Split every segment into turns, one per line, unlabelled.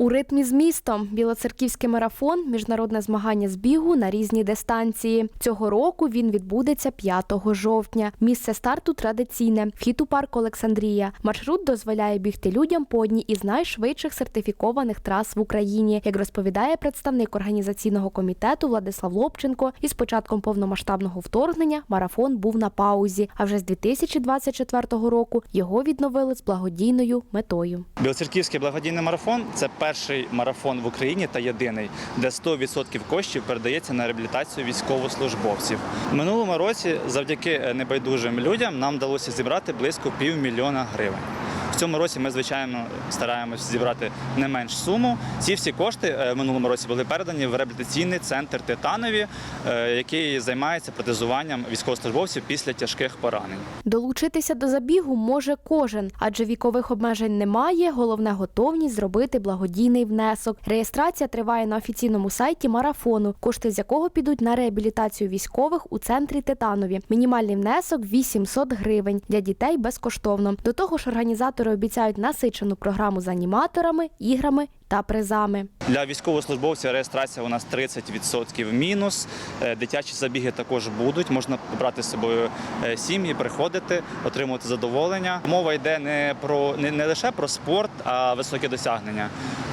У ритмі з містом Білоцерківський марафон міжнародне змагання з бігу на різні дистанції. Цього року він відбудеться 5 жовтня. Місце старту традиційне вхід у парк Олександрія. Маршрут дозволяє бігти людям по одній із найшвидших сертифікованих трас в Україні, як розповідає представник організаційного комітету Владислав Лобченко. Із початком повномасштабного вторгнення марафон був на паузі. А вже з 2024 року його відновили з благодійною метою.
Білоцерківський благодійний марафон це перший марафон в Україні та єдиний, де 100% коштів передається на реабілітацію військовослужбовців. Минулому році, завдяки небайдужим людям, нам вдалося зібрати близько півмільйона гривень. Цьому році ми, звичайно, стараємось зібрати не менш суму. Ці всі кошти е, в минулому році були передані в реабілітаційний центр Титанові, е, який займається протезуванням військовослужбовців після тяжких поранень.
Долучитися до забігу може кожен, адже вікових обмежень немає. Головне готовність зробити благодійний внесок. Реєстрація триває на офіційному сайті марафону, кошти з якого підуть на реабілітацію військових у центрі Титанові. Мінімальний внесок 800 гривень для дітей безкоштовно. До того ж, організатори обіцяють насичену програму з аніматорами, іграми та призами.
Для військовослужбовців реєстрація у нас 30% мінус. Е, Дитячі забіги також будуть. Можна брати з собою е, сім'ї, приходити, отримувати задоволення. Мова йде не про не, не лише про спорт, а високі досягнення,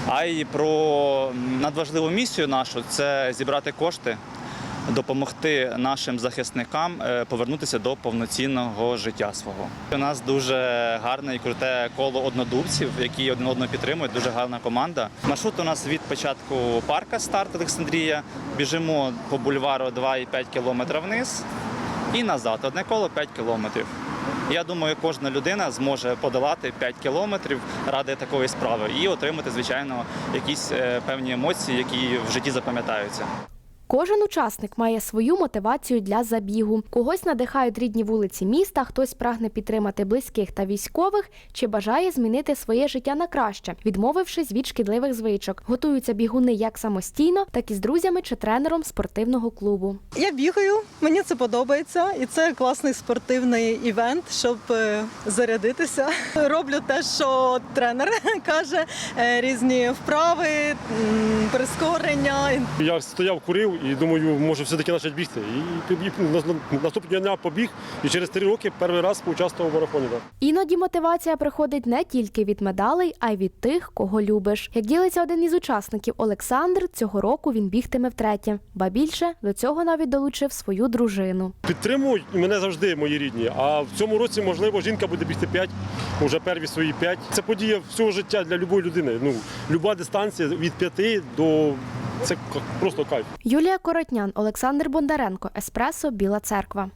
а й про надважливу місію нашу це зібрати кошти. Допомогти нашим захисникам е, повернутися до повноцінного життя свого. У нас дуже гарне і круте коло однодумців, які один одного підтримують. Дуже гарна команда. Маршрут у нас від початку парка старт Олександрія. Біжимо по бульвару 2,5 кілометра вниз і назад. Одне коло 5 кілометрів. Я думаю, кожна людина зможе подолати 5 кілометрів ради такої справи і отримати, звичайно, якісь е, певні емоції, які в житті запам'ятаються.
Кожен учасник має свою мотивацію для забігу. Когось надихають рідні вулиці міста, хтось прагне підтримати близьких та військових чи бажає змінити своє життя на краще, відмовившись від шкідливих звичок. Готуються бігуни як самостійно, так і з друзями чи тренером спортивного клубу.
Я бігаю, мені це подобається, і це класний спортивний івент, щоб е, зарядитися. Роблю те, що тренер каже, е, різні вправи, прискорення.
Я стояв, курив і думаю, може все-таки почати бігти. І на- наступного дня побіг, і через три роки перший раз поучаствував в марафоні. Так.
Іноді мотивація приходить не тільки від медалей, а й від тих, кого любиш. Як ділиться один із учасників Олександр, цього року він бігтиме втретє. Ба більше до цього навіть долучив свою дружину.
Підтримують мене завжди мої рідні. А в цьому році, можливо, жінка буде бігти 5, вже перві свої 5. Це подія всього життя для будь-якої людини. Ну, люба дистанція від 5 до це просто кайф.
Юлія Коротнян, Олександр Бондаренко, Еспресо, Біла Церква.